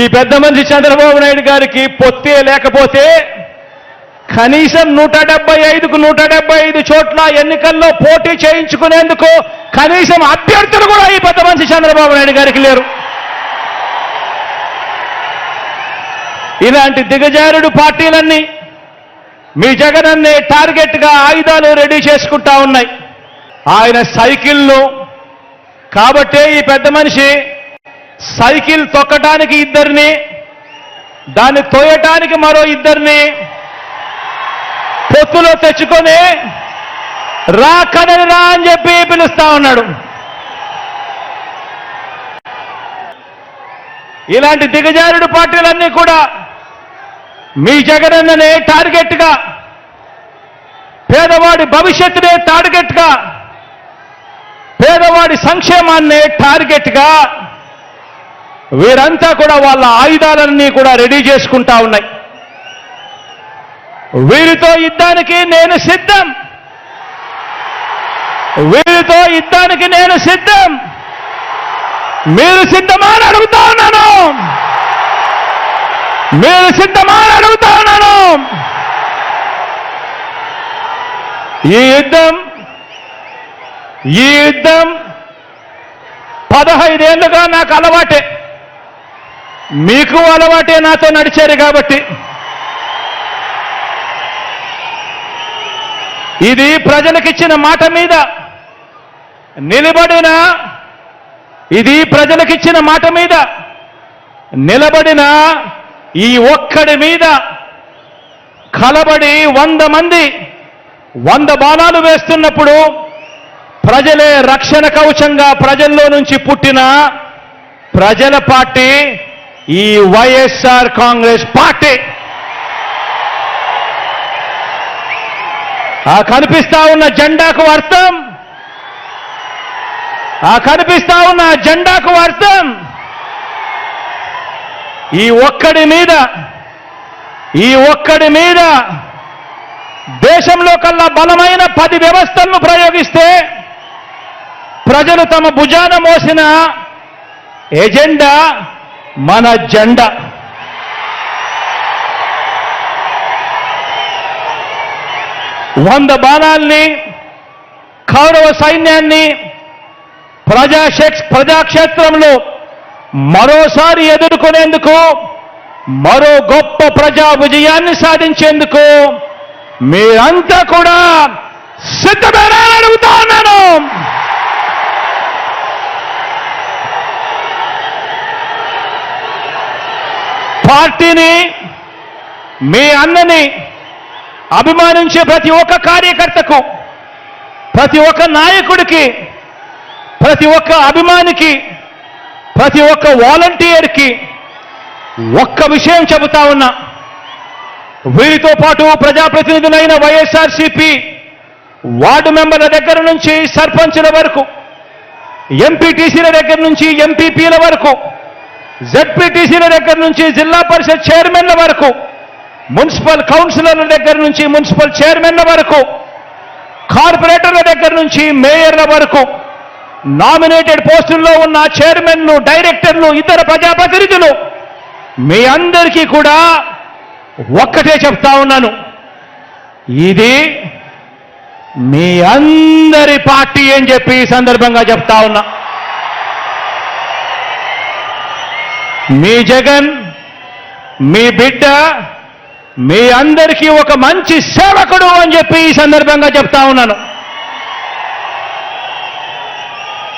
ఈ పెద్ద మనిషి చంద్రబాబు నాయుడు గారికి పొత్తే లేకపోతే కనీసం నూట డెబ్బై ఐదుకు నూట డెబ్బై ఐదు చోట్ల ఎన్నికల్లో పోటీ చేయించుకునేందుకు కనీసం అభ్యర్థులు కూడా ఈ పెద్ద మనిషి చంద్రబాబు నాయుడు గారికి లేరు. ఇలాంటి దిగజారుడు పార్టీలన్నీ మీ జగనన్నే టార్గెట్గా ఆయుధాలు రెడీ చేసుకుంటా ఉన్నాయి. ఆయన సైకిల్ను కాబట్టే ఈ పెద్ద మనిషి సైకిల్ తొక్కటానికి ఇద్దరిని దాన్ని తోయటానికి మరో ఇద్దరిని పొత్తులో తెచ్చుకొని రా కదని రా అని చెప్పి పిలుస్తా ఉన్నాడు. ఇలాంటి దిగజారుడు పార్టీలన్నీ కూడా మీ జగనన్ననే టార్గెట్గా పేదవాడి భవిష్యత్తునే టార్గెట్గా పేదవాడి సంక్షేమాన్నే టార్గెట్గా వీరంతా కూడా వాళ్ళ ఆయుధాలన్నీ కూడా రెడీ చేసుకుంటా ఉన్నాయి. వీరితో యుద్ధానికి నేను సిద్ధం. వీరితో యుద్ధానికి నేను సిద్ధం. మీరు సిద్ధమా అని అడుగుతా ఉన్నాను. మీరు సిద్ధమా అని అడుగుతా ఉన్నాను. ఈ యుద్ధం ఈ యుద్ధం పదహైదేళ్ళుగా నాకు అలవాటే. మీకు అలవాటే నాతో నడిచారు కాబట్టి. ఇది ప్రజలకిచ్చిన మాట మీద నిలబడిన ఇది ప్రజలకిచ్చిన మాట మీద నిలబడిన ఈ ఒక్కడి మీద కలబడి వంద మంది వంద బాణాలు వేస్తున్నప్పుడు ప్రజలే రక్షణ కవచంగా ప్రజల్లో నుంచి పుట్టిన ప్రజల పార్టీ ఈ వైఎస్ఆర్ కాంగ్రెస్ పార్టీ. ఆ కనిపిస్తా ఉన్న జెండాకు అర్థం. ఆ కనిపిస్తా ఉన్న జెండాకు అర్థం. ఈ ఒక్కడి మీద ఈ ఒక్కడి మీద దేశంలో కల్లా బలమైన పది వ్యవస్థలను ప్రయోగిస్తే ప్రజలు తమ భుజాన మోసిన ఎజెండా మన జెండా. వంద బాణాల్ని కౌరవ సైన్యాన్ని ప్రజాక్షేక్ష ప్రజాక్షేత్రంలో మరోసారి ఎదుర్కొనేందుకు మరో గొప్ప ప్రజా విజయాన్ని సాధించేందుకు మీరంతా కూడా సిద్ధమేనా అడుగుతా ఉన్నాను. పార్టీని మీ అన్నని అభిమానించే ప్రతి ఒక్క కార్యకర్తకు ప్రతి ఒక్క నాయకుడికి ప్రతి ఒక్క అభిమానికి ప్రతి ఒక్క వాలంటీర్కి ఒక్క విషయం చెబుతా ఉన్నా. వీరితో పాటు ప్రజాప్రతినిధులైన వైఎస్ఆర్సీపీ వార్డు మెంబర్ల దగ్గర నుంచి సర్పంచుల వరకు ఎంపీటీసీల దగ్గర నుంచి ఎంపీపీల వరకు జెడ్పీటీసీల దగ్గర నుంచి జిల్లా పరిషత్ చైర్మన్ల వరకు మున్సిపల్ కౌన్సిలర్ల దగ్గర నుంచి మున్సిపల్ చైర్మన్ల వరకు కార్పొరేటర్ల దగ్గర నుంచి మేయర్ల వరకు నామినేటెడ్ పోస్టుల్లో ఉన్న చైర్మన్లు డైరెక్టర్లు ఇతర ప్రజాప్రతినిధులు మీ అందరికీ కూడా ఒక్కటే చెప్తా ఉన్నాను. ఇది మీ అందరి పార్టీ అని చెప్పి ఈ సందర్భంగా చెప్తా ఉన్నా. మీ జగన్ మీ బిడ్డ మీ అందరికీ ఒక మంచి సేవకుడు అని చెప్పి ఈ సందర్భంగా చెప్తా ఉన్నాను.